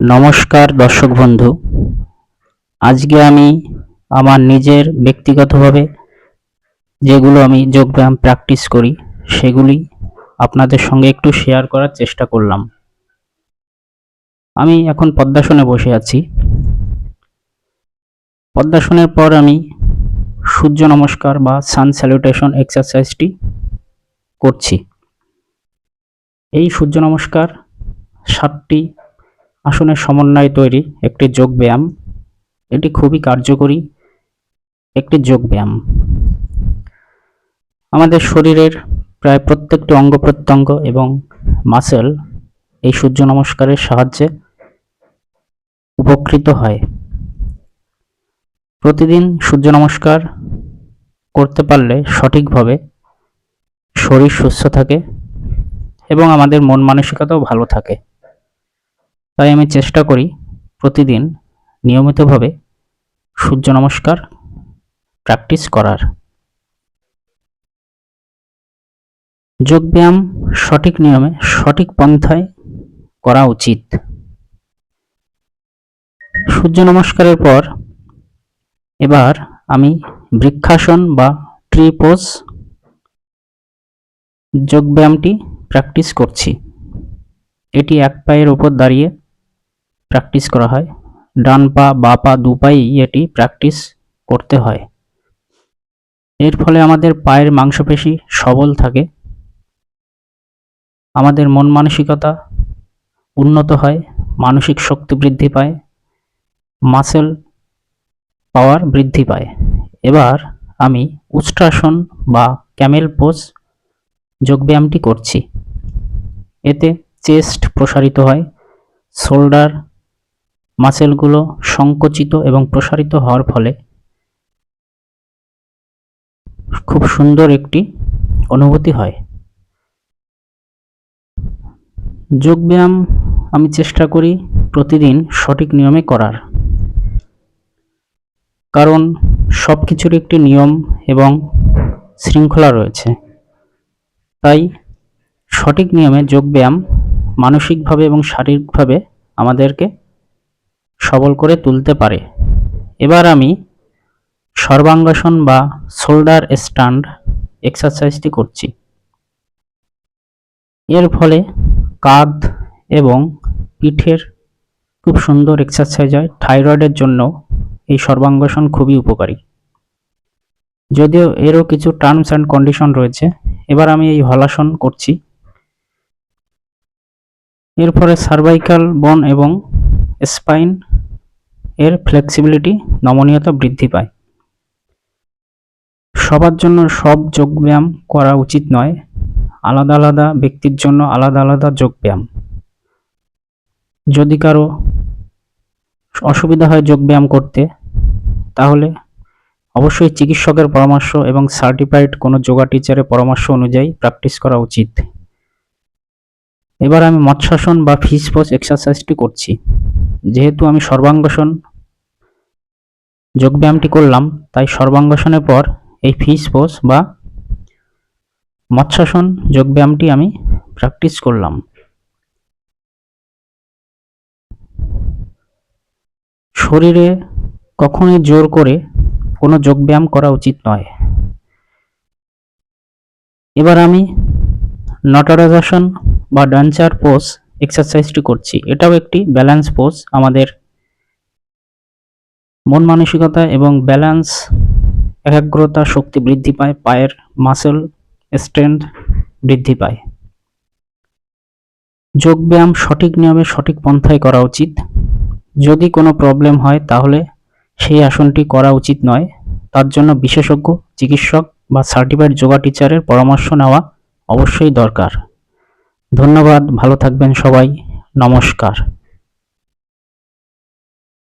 নমস্কার দর্শক বন্ধু। আজকে আমি আমার নিজের ব্যক্তিগতভাবে যেগুলো আমি যোগব্যায়াম প্র্যাকটিস করি, সেগুলি আপনাদের সঙ্গে একটু শেয়ার করার চেষ্টা করলাম। আমি এখন পদ্মাসনে বসে আছি। পদ্মাসনের পর আমি সূর্য নমস্কার বা সান স্যালুটেশন এক্সারসাইজটি করছি। এই সূর্য নমস্কার সাতটি আসনের সমন্বয়ে তৈরি একটি যোগ ব্যায়াম এটি খুবই কার্যকরী একটি যোগ ব্যায়াম আমাদের শরীরের প্রায় প্রত্যেকটি অঙ্গ প্রত্যঙ্গ এবং মাসেল এই সূর্য নমস্কারের সাহায্যে উপকৃত হয়। প্রতিদিন সূর্য নমস্কার করতে পারলে সঠিকভাবে শরীর সুস্থ থাকে এবং আমাদের মন মানসিকতাও ভালো থাকে। তাই আমি চেষ্টা করি প্রতিদিন নিয়মিতভাবে সূর্য নমস্কার প্র্যাকটিস করার। যোগব্যায়াম সঠিক নিয়মে, সঠিক পন্থায় করা উচিত। সূর্য নমস্কারের পর এবার আমি বৃক্ষাসন বা ট্রি পোজ যোগব্যায়ামটি প্র্যাকটিস করছি। এটি এক পায়ের উপর দাঁড়িয়ে প্র্যাকটিস করা হয়। ডান পা, বা পা, দু পায়েই এটি প্র্যাকটিস করতে হয়। এর ফলে আমাদের পায়ের মাংসপেশি সবল থাকে। আমাদের মন মানসিকতা উন্নত হয়, মানসিক শক্তি বৃদ্ধি পায় মাসেল পাওয়ার বৃদ্ধি পায়। এবার আমি উষ্ট্রাসন বা ক্যামেল পোজ যোগব্যায়ামটি করছি। এতে চেস্ট প্রসারিত হয় শোল্ডার মাসেলগুলো সংকুচিত এবং প্রসারিত হওয়ার ফলে খুব সুন্দর একটি অনুভূতি হয়। যোগব্যায়াম আমি চেষ্টা করি প্রতিদিন সঠিক নিয়মে করার। কারণ সব কিছুর একটি নিয়ম এবং শৃঙ্খলা রয়েছে। তাই সঠিক নিয়মে যোগব্যায়াম মানসিকভাবে এবং শারীরিকভাবে আমাদেরকে সবল করে তুলতে পারে। এবার আমি সর্বাঙ্গাসন বা শোল্ডার স্ট্যান্ড এক্সারসাইজটি করছি। এর ফলে কাঁধ এবং পিঠের খুব সুন্দর এক্সারসাইজ হয়। থাইরয়েডের জন্য এই সর্বাঙ্গাসন খুবই উপকারী। যদিও এরও কিছু টার্মস অ্যান্ড কন্ডিশন রয়েছে। এবার আমি এই হলাসন করছি। এরপরে সার্ভাইকাল বন এবং স্পাইন এর ফ্লেক্সিবিলিটি নমনীয়তা বৃদ্ধি পায়। সবার জন্য সব যোগব্যায়াম করা উচিত নয়, আলাদা আলাদা ব্যক্তির জন্য আলাদা আলাদা যোগব্যায়াম। যদি কারও অসুবিধা হয় যোগব্যায়াম করতে, তাহলে অবশ্যই চিকিৎসকের পরামর্শ এবং সার্টিফাইড কোনো যোগা টিচারের পরামর্শ অনুযায়ী প্র্যাকটিস করা উচিত। এবার আমি মৎস্যাসন বা ফিস পোজ এক্সারসাইজটি করছি। যেহেতু আমি সর্বাঙ্গাসন যোগব্যায়ামটি করলাম, তাই সর্বাঙ্গাসনের পর এই ফিস পোজ বা মৎস্যাসন যোগব্যায়ামটি আমি প্র্যাকটিস করলাম। শরীরে কখনোই জোর করে কোনো যোগব্যায়াম করা উচিত নয়। এবার আমি নটরাজাসন বা ডানচার পোজ এক্সারসাইজটি করছি। এটাও একটি ব্যালেন্স পোজ আমাদের মন মানসিকতা এবং ব্যালেন্স একাগ্রতা শক্তি বৃদ্ধি পায়, পায়ের মাসেল স্ট্রেংথ বৃদ্ধি পায়। যোগব্যায়াম সঠিক নিয়মে সঠিক পন্থায় করা উচিত। যদি কোনো প্রবলেম হয়, তাহলে সেই আসনটি করা উচিত নয়। তার জন্য বিশেষজ্ঞ, চিকিৎসক বা সার্টিফাইড যোগা টিচারের পরামর্শ নেওয়া অবশ্যই দরকার। ধন্যবাদ ভালো থাকবেন সবাই নমস্কার।